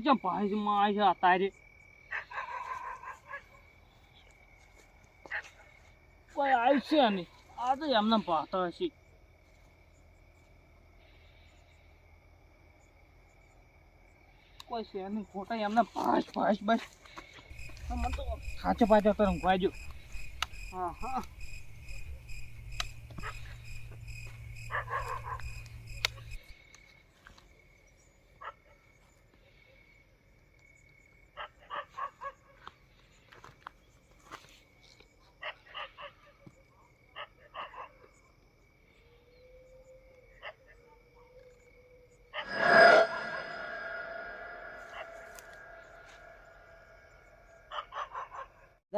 ચમ ભાઈમાં આવી છે આ તારે કોઈ આવ્યું છે નહીં આ તો એમને પાતા હશે કોઈ છે નહીં ખોટા એમને ભાષ ભાષ બસ મને તો સાચો પાછો તો રંગવાજો હા હા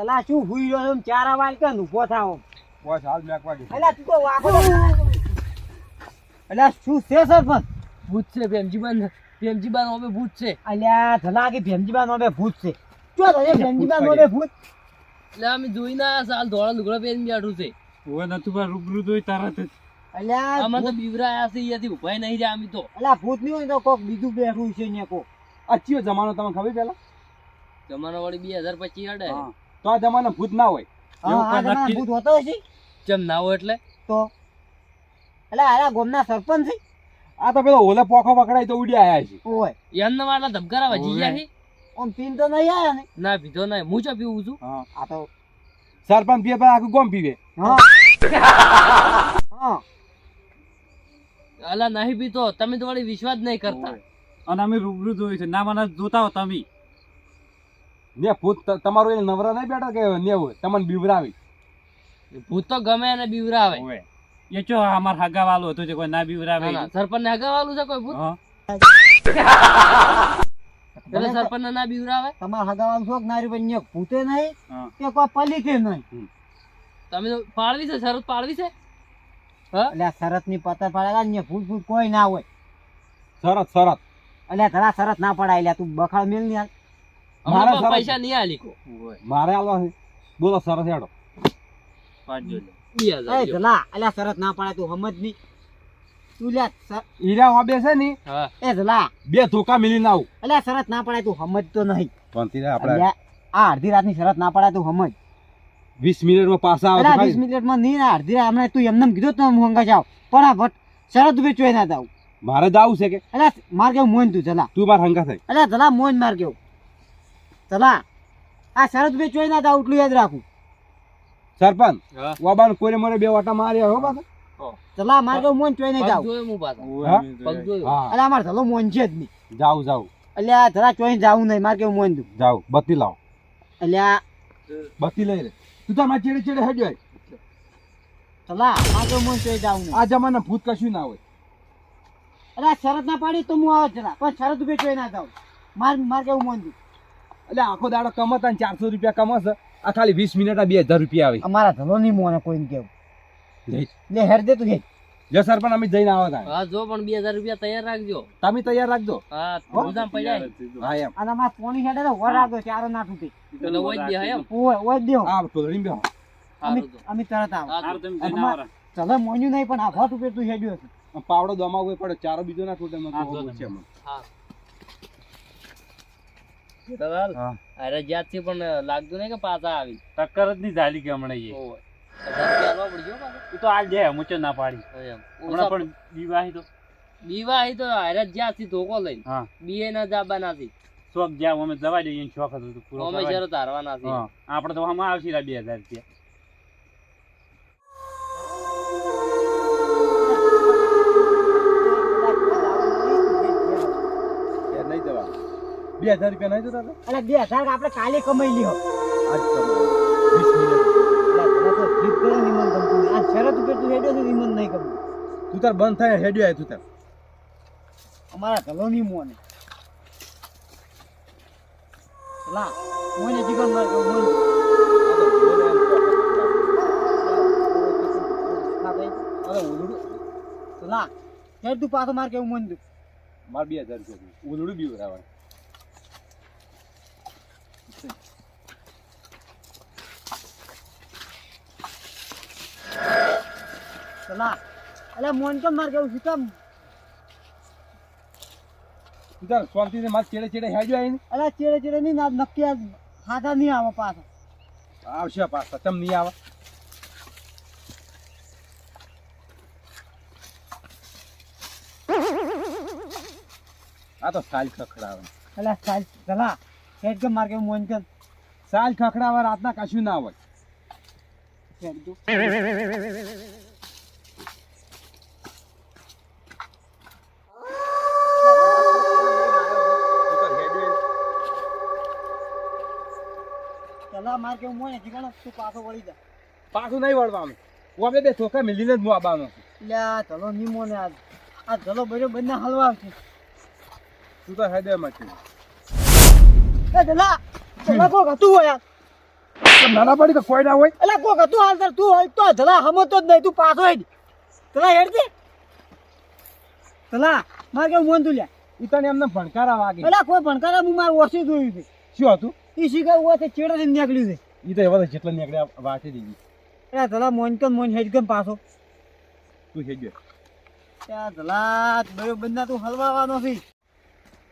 પેલા શું હુઈ રહ્યો છો? ચારા વાલ કે ઊભો થાવ? બસ હાલ મેકવા દે અલ્યા તું તો વાગો અલ્યા શું છે સરપંચ? ભૂત છે ભેમજીબાન ભેમજીબાન ઓબે ભૂત છે. અલ્યા ધલા કે ભેમજીબાન ઓબે ભૂત છે. જો તો એ ભેમજીબા નો ભૂત એટલે અમે જોઈ ના સાલ ધોળા લુગડા પહેરીને બેઠું છે. ઓવે નતું પર રૂબરૂ જોઈ તારા તે અલ્યા અમે તો ભૂત- બીવરા આયા છે અહીંયાથી ઉભાય નહીં રહ્યા અમે તો. અલ્યા ભૂત નહીં હોય તો કોક બીજું બેઠું છે ને કોક. અચ્યો જમાનો તમને ખબર પેલા? જમાનો વાળી બે હજાર પચીસ હડે હા. તો આ જમાના ભૂત ના હોય. ભૂત હોતો હશે? ચમ ના હોય એટલે? તો? એટલે આ ગોમના સરપંચ છે? આ તો પેલો ઓલે પોખો પકડાય તો ઉડી આયા છે. ઓય. એમના વાળા ધબકારા વજી ગયા છે? ઓમ પીન તો નહીં આયા ને? ના પીધો નહીં. હું ચા પીવું છું? હા. આ તો સરપંચ પીએ પણ આખું ગોમ પીવે. હા. હા. અલા નહીં પીતો. તમે તો વળી વિશ્વાસ નહીં કરતા. અને અમે રૂબરૂ જોયું છે. ના મને જોતા હો તમે. ને ભૂત તમારું એ નવરા નહીં બેઠા કે ને તમને બીવરાવી. ભૂત તો ગમે એને બીવરાવે. એ ચો અમાર હગા વાળું હતું જે કોઈ ના બીવરાવે સરપંચ ને હગા વાળું છે કોઈ ભૂત? હા. એટલે સરપંચને ના બીવરાવે? તમારા હગાવાલ શોખ નારી પણ ન્યા ભૂતે નહીં કે કોઈ પલી કે નહીં તમે તો પાળવી છે શરત પાળવી છે? એટલે શરતની પત્તર પાડેલા ને ભૂત ભૂત કોઈ ના હોય. શરત શરત. એટલે તારા શરત ના પડાય તું બખાડ મેલની હાલ. મારા પણ પૈસા નહીં આલી. કો મારે આલવા છે. બોલો સરસ હેડો. પાંચ એ હજાર લ્યો. ધલા ના પડાય તું સમજની તું લ્યા સ- હીરા વાબે છે ને એ જલા બે ધોકા મિલીને આવું. એટલે શરત ના પડાય તું સમજ તો નહીં. પણ અલ્યા, આ અડધી રાતની શરત ના પડાય તું સમજ વીસ મિનિટમાં પાછા આવો વીસ મિનિટમાં નહીં ના અડધી રાત હમણાં તું એમને કીધું તો હું હંગા જાવ શરત ઊભી ચોઈ ના જાવ મારે જાવું છે કે? એટલે માર કેવું મોન તું ચલા તું મારે હંગા થઈ. એટલે જલા મોન માર કેવું. ચલા આ શરદ ઊભી ચોઈ ના જાવ એટલું યાદ રાખું. સરપંચ વાબાન કોરે કોઈને મોરે બે વાટા માર્યા હો બાબા ચલા માર તો મોન ચોઈ નહીં જાવ પાછા. એટલે અમાર ધલો મોન છે જ નહીં. જાવ જાવ એટલે આ ધરા ચોઈ જાવું નહીં મારે કેવું મોન દઉં? જાવ બત્તી લાવ. એટલે આ બત્તી લઈ લે. તું તો મારા ચેડે ચેડે હેડ્યો. ચલા માર તો મોન ચોઈ જાવું નહીં. આ જમાના ભૂત કશું ના હોય. અલ્યા આ શરત ના પાડી તો હું આવે ચલા પણ શરત ઊભી ચોઈ ના જાવ માર માર કેવું મોન તું એટલે આખો દાડો કમાતા ને ચારસો રૂપિયા કમાશે. આ ખાલી વીસ મિનિટ બે હજાર રૂપિયા આવે. અમારા ધલો નહીં મોને કોઈને કેવું. લે હેર દે તું હે જો પણ અમે જઈને આવો તા. હા જો પણ 2000 રૂપિયા તૈયાર રાખજો. તમે તૈયાર રાખજો. હા હો? પડ્યા હા એમ. અને માં પોણી હેડે તો વર રાખજો ચારો ના તૂટી. એટલે ઓય જ બે હે એમ. ઓય ઓય દેવો આ ટોળીમાં બેહો. અમે અમે તરત આવો. હા, તો. અમાર- ચલો મોન્યું નહીં પણ આ ફટ ઉપર તું હેડ્યો પાવડો દમાવવો પડે ચારો બીજો ના તૂટે હા, મને. હા. જેઠાલાલ, અરે જ્યાંથી પણ લાગતું નહીં કે પાછા આવી. ટક્કર જ નહીં ઝાલી કે હમણાં એ. એ તો આજ જાય મુચે ના પાડી. હમણાં પણ વિવાહી તો બીવાહી તો હારે જ્યાંથી ધોકો લઈને. બીએ ના જાબા નથી. શોખ જ્યાં અમે જવા દઈએ શોખ હતો પૂરો અમે શરત હારવાના છે આપણે તો આમાં આવશે બે હજાર રૂપિયા. બે હજાર રૂપિયા નહીં જતા એટલે બે હજાર આપણે કાલે કમાઈ લ્યો. આજ વીસ મિનિટ. એટલે તો જીત કરો નિમન ગમતું આ શરત ઉપર તું હેડ્યો છે નિમન નહીં ગમતું. તું તાર બંધ થાય હેડ્યો આય તું તાર. અમારા ધલો નહીં મોને લા મોને જીગન માર મોન લા તું પાછો માર કેવું મન માર બે હજાર રૂપિયા બી ઉલડું બી ઉરાવાય લા અલે મોન કેમ માર કેવું શું કેમ? તું તાર શાંતિથી માર ચેડે ચેડે હેજો આવીને. અલા ચેડે ચેડે નહીં ના નક્કી આ ખાતા નહીં આવે પાછો. આવશે પાછા તમ નહીં આવે. આ તો સાલ ખખડાવે. અલા ચાલ ચલા. હેડ કે માર કે મોન કે સાલ ખખડાવે રાતના કશું ના હોય. હેડ તું. આવીને. માર કે મોન જીગણ તું પાછો વળી જા. પાછું નહીં વળવાનું. હું આપણે બે મિલીને જ હું આવવાનો છું. આ ચલો ની મોને આજ. આ ચલો બરો બંને હલવા આવશે તું તો હેડે માંથી એ દલા કોક હતું હોય યાર નાના પડી તો કોઈ ના હોય? એટલે કોક હતું હાલ તાર તું હોય તો જલા હમતો જ નહીં તું પાછો હેડ તલા હેડ દે ચલા માર કે મોન તું લ્યા ઈ તને એમને ભણકારા વાગે. અલા કોઈ ભણકારા હું માર ઓછી જોયું છે. શું હતું? ઈ શીખા હોય છે ચેડે નીકળ્યું છે. ઈ તો એવા જેટલા નીકળ્યા વાંચી દીધી મોન કે મોન હેડ કેમ પાછો. તું હેડ્યો ત્યાં જલા બરો બંને તું હલવાવાનો છે.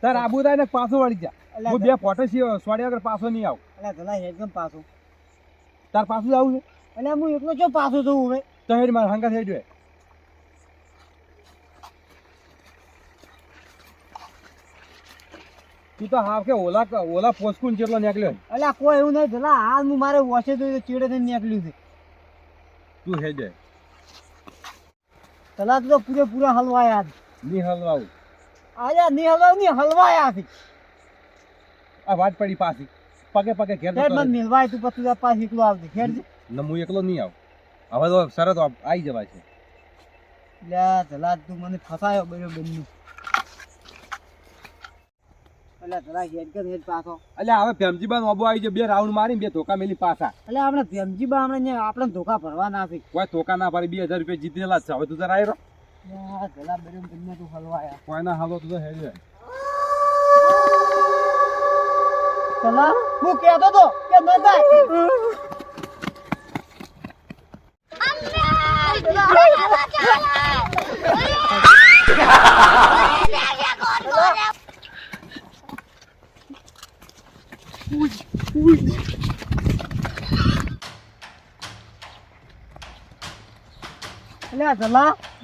તાર આબુ થાય ને પાછો વળી જા. હું બે ફોટો સોડી વગર પાછો નહીં આવું. અલા જલા હેડ કેમ પાછો. તાર પાછું આવું છે? અલા હું એકલો ચો પાછો જવું હવે? તો હેડ મારે હંગા હેડ્યો તું તો હાફ કે ઓલા ઓલા પોસ્કુન જેટલો નીકળ્યો. એટલે કોઈ એવું નહીં જલા હાલ હું મારે વોશે તો ચેડે થઈને નીકળ્યું છે. તું હેડે તલા તો પૂરેપૂરા હલવાયા નહીં હલવાવું. આજે નહીં હલવા નહીં હલવાયા છે. આ વાત પડી પાછી. પગે પગે ઘેર જતો મને મિલવાય તું પછી પાસે એકલો આવજે. ઘેર. ને હું એકલો નહીં આવ. હવે તો શરત આવી જવાય છે. લ્યા જલા તું મને ફસાયો બરો બન્યું અલ્યા જલા પાછો. હવે આવી જાય બે રાઉન્ડ મારીને બે ધોકા મેલી પાછા. એટલે આપણે ભેમજીબા આપણે આપણે ધોકા ભરવા ના છે. કોઈ ધોકા ના બે હજાર રૂપિયા જીતેલા છે હવે તું જરા આવ્યો જલા બરો બંને તું હલવાયા. કોઈ ના હાલો તું જલા હું કહેતો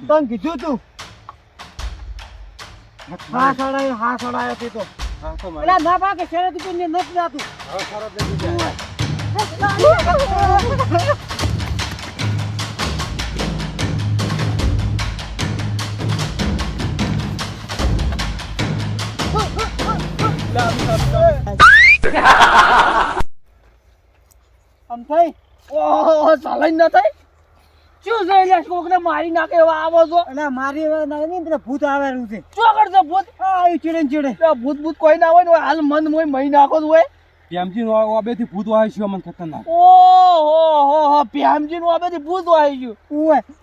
તને કીધું તું? હા સડાયો હા સડાયો તે તો. અલ્યા ના પાકે શરત ઉપર ને નથી જાતું. લઈ જાય. આમ થઈ ઓ ચાલાઈ ન થાય? શું છે લે મારી નાખે એવા આવો છો? મારી હવે ના નહીં બધા ભૂત આવેલું છે. શું કરશે ભૂત? આ આવ્યું ચીડે ચીડે. ભૂત ભૂત કોઈ ના હોય ને હાલ મન મોય મહી નાખો તો હોય પ્રેમજી ઓબે થી ભૂત વાય છે મને ખતરનાક. ઓહો હો હો પ્યામજી નું બધી ભૂત વાય ગયું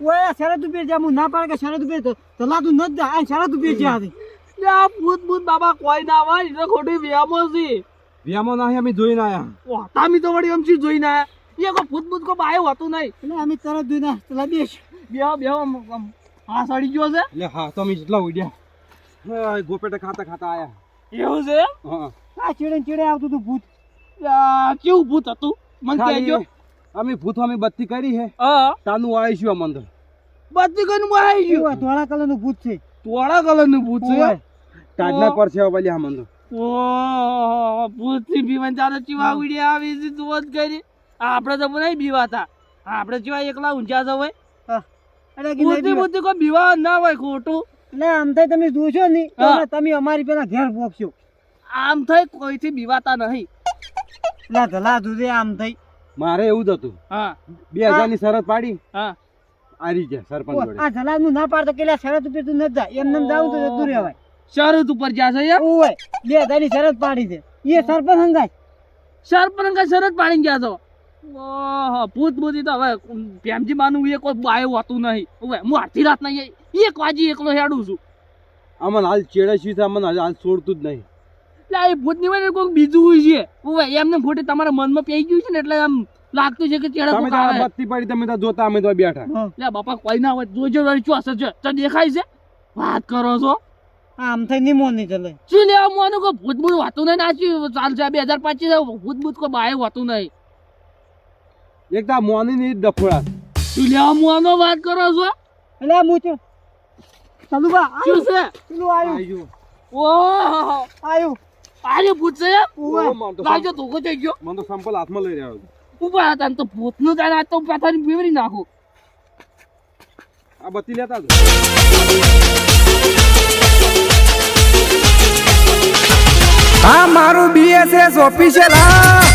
ઓય શરત ઉપર જા હું ના પાડે કે શરદ ઉપર તો તલાતું ન જ જા આ શરત ઉપર જા આ ભૂત ભૂત બાબા કોઈ ના હોય ખોટી વ્યામો છે. વ્યામો ના અમે જોઈને આયા. ઓહ તામી તો વળી અમચી જોઈને આયા. એ કોઈ ભૂત ભૂત કોઈ બાયો હતું નહીં. એટલે અમે તરત જોઈને ચલા બેસ. બેહો બેહો હા સડી ગયો છે. એટલે હા તો અમે જેટલા ઉડ્યા. હા, ગોપેટે ખાતા ખાતા આયા. એવું છે હા. આ ચીડે ચીડે આવતું હતું ભૂત. કેવું ભૂત હતું? મને કહેજો. અમે ભૂત અમે બત્તી કરી હે હા. તાનું આવીશું આ તો બત્તી કરીને નું આવી ગયું. ઓય કલરનું ભૂત છે. તોડા કલરનું ભૂત છે. ટાટના પર છે હવે આ તો ઓ ભૂતથી બીવાન ચાલો ચીવા ઉડી આવી છે તું જ કરી. આપણે તો નહીં બીવાતા આપણે જેવા એકલા ઊંચા જવાય ભૂતી કોઈ બીવા ના હોય ખોટું. એટલે આમ થાય તમે જોશો નહીં તો તમે અમારી પેલા ઘેર પોકશો આમ થઈ કોઈથી બીવાતા નહીં. એટલે ધલા દૂધે આમ થઈ મારે એવું જ હતું. હા. બે હજારની શરત પાડી. હા. આરી જાય સરપંચ જોડે. આ જલા નું ના પાડતો કે લે શરત ઉપર તું ન જા. એમ જાવું તો જતું રહેવાય. શરત ઉપર જ્યાં છે યાર? ઓય બે હજારની શરત પાડી છે. એ સરપંચ હંગાય. સરપંચ કઈ શરત પાડીને ગયા છો. ઓહો ભૂત ભૂતી તો હવે પ્રેમજી માનું એ કોઈ બાયો હોતું નહીં. હવે હું આખી રાત નહીં એક વાજી એકલો હેડું છું. અમને હાલ ચેડે છે અમને હાલ છોડતું જ નહીં. એટલે આ ભૂતની હોય કોઈ બીજું હોય છે. હવે એમને ખોટી તમારા મનમાં પેઈ ગયું છે ને એટલે આમ લાગતું છે કે ચેડા તમે કોક તો આ આવે. બત્તી પડી તમે તો જોતા અમે તો બેઠા. હા. લે બાપા કોઈ ના હોય જોજો વળી ચોસ છે તો દેખાય છે? વાત કરો છો? આમ થઈ ની મોની ચલે. શું લેવા મોનું? કોઈ ભૂત ભૂત હોતું નહીં નાચ્યું ચાલશે બે હજાર પચીસ ભૂત ભૂત કોઈ બાય હોતું નહીં. એક તો મોની ની ડફોડા. તું લેવા મોનો વાત કરો છો? એટલે હું છે. ચાલુ બા શું છે? પેલું આવ્યું આયુ. ઓહો. આવ્યું આરે ભૂત છે લાગજો ધોકો થઈ ગયો. મને તો સંપલ હાથમાં લઈ રહ્યો. ઊભા હતા તો ભૂતનું જાણે આ તો પાથાની પીવડી નાખું. આ બત્તી લેતા જ. આ મારું બીએસએસ ઓફિશિયલ હા.